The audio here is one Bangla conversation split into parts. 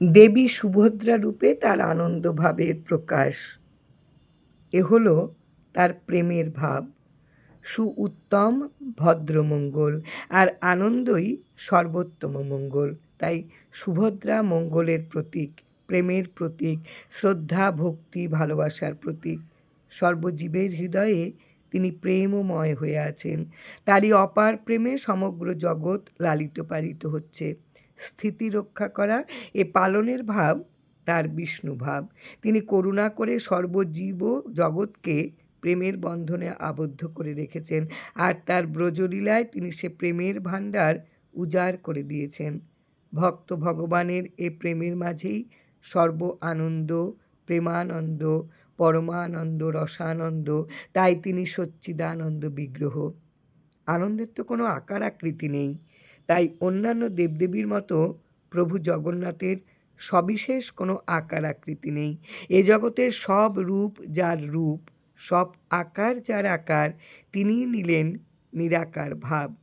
দেবী সুভদ্রা রূপে তার আনন্দভাবের প্রকাশ। এ হল তার প্রেমের ভাব। সু উত্তম ভদ্রমঙ্গল আর আনন্দই সর্বোত্তম মঙ্গল। তাই সুভদ্রা মঙ্গলের প্রতীক, প্রেমের প্রতীক, শ্রদ্ধা, ভক্তি, ভালোবাসার প্রতীক। সর্বজীবের হৃদয়ে তিনি প্রেমময় হয়ে আছেন। তারই অপার প্রেমে সমগ্র জগৎ লালিত পালিত হচ্ছে। স্থিতি রক্ষা করা, এ পালনের ভাব তার বিষ্ণু ভাব। তিনি করুণা করে সর্বজীব জগৎকে প্রেমের বন্ধনে আবদ্ধ করে রেখেছেন আর তার ব্রজলীলায় তিনি সে প্রেমের ভাণ্ডার উজাড় করে দিয়েছেন। ভক্ত ভগবানের এ প্রেমের মাঝেই সর্ব আনন্দ, প্রেমানন্দ, পরমানন্দ, রসানন্দ, তাই তিনি সচ্চিদানন্দ বিগ্রহ। আনন্দের তো কোনো আকার আকৃতি নেই। তাই অন্যান্য দেবদেবীর মতো প্রভু জগন্নাথের সবিশেষ কোনো আকার আকৃতি নেই। এ জগতের সব রূপ যার রূপ, সব আকার যার আকার, তিনিই নিলেন নিরাকার ভাব।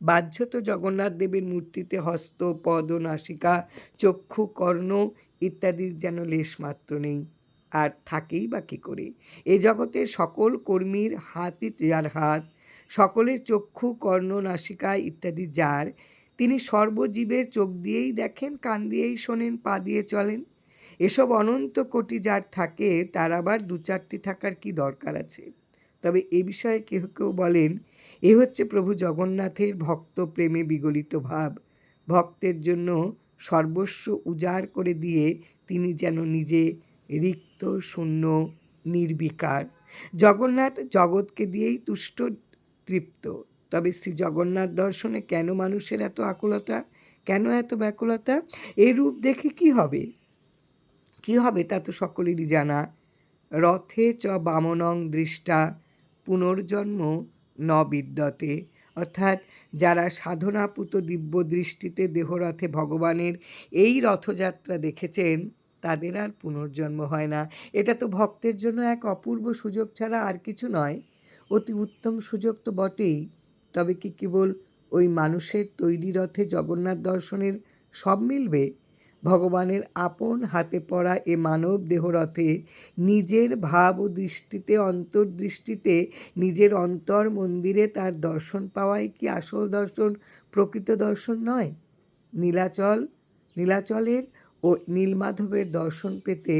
বাহ্যত জগন্নাথ দেবের মূর্তিতে হস্ত, পদ, নাসিকা, চক্ষু, কর্ণ ইত্যাদির যেন লেশমাত্র নেই। আর থাকেই বা কী করে? এ জগতের সকল কর্মীর হাতই যার হাত সকলের চক্ষু, কর্ণ, নাসিকা ইত্যাদি যার। তিনি সর্বজীবের চোখ দিয়েই দেখেন, কান দিয়েই শোনেন, পা দিয়ে চলেন। এসব অনন্ত কোটি যার থাকে, তার আবার দু চারটি থাকার কি দরকার আছে? তবে এ বিষয়ে কেউ কেউ বলেন, এ হচ্ছে প্রভু জগন্নাথের ভক্ত প্রেমে বিগলিত ভাব। ভক্তের জন্য সর্বস্ব উজাড় করে দিয়ে তিনি যেন নিজে রিক্ত, শূন্য, নির্বিকার। জগন্নাথ জগৎকে দিয়েই তুষ্ট তৃপ্ত। তবে শ্রী জগন্নাথ দর্শনে কেন মানুষের এত আকুলতা? কেন এত ব্যাকুলতা? এই রূপ দেখে কি হবে? কি হবে তা তো সকলেরই জানা। রথে চ বামনং দৃষ্টা পুনর্জন্ম ন বিদ্যতে। অর্থাৎ যারা সাধনাপুত দিব্য দৃষ্টিতে দেহরথে ভগবানের এই রথযাত্রা দেখেছেন, তাদের আর পুনর্জন্ম হয় না। এটা তো ভক্তের জন্য এক অপূর্ব সুযোগ ছাড়া আর কিছু নয়। অতি উত্তম সুযোগ তো বটেই, তবে কি কেবল ওই মানুষের তৈরি রথে জগন্নাথ দর্শনের সব মিলবে? ভগবানের আপন হাতে পড়া এ মানব দেহরথে নিজের ভাব ও দৃষ্টিতে, অন্তর্দৃষ্টিতে, নিজের অন্তর মন্দিরে তার দর্শন পাওয়াই কি আসল দর্শন, প্রকৃত দর্শন নয়? নীলাচল, নীলাচলের ও নীলমাধবের দর্শন পেতে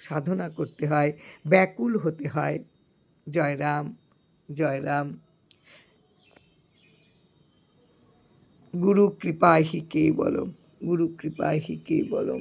সাধনা করতে হয়, ব্যাকুল হতে হয়। জয় রাম জয় রাম গুরু কৃপা হি কে বলম গুরু কৃপা হি কে বলম।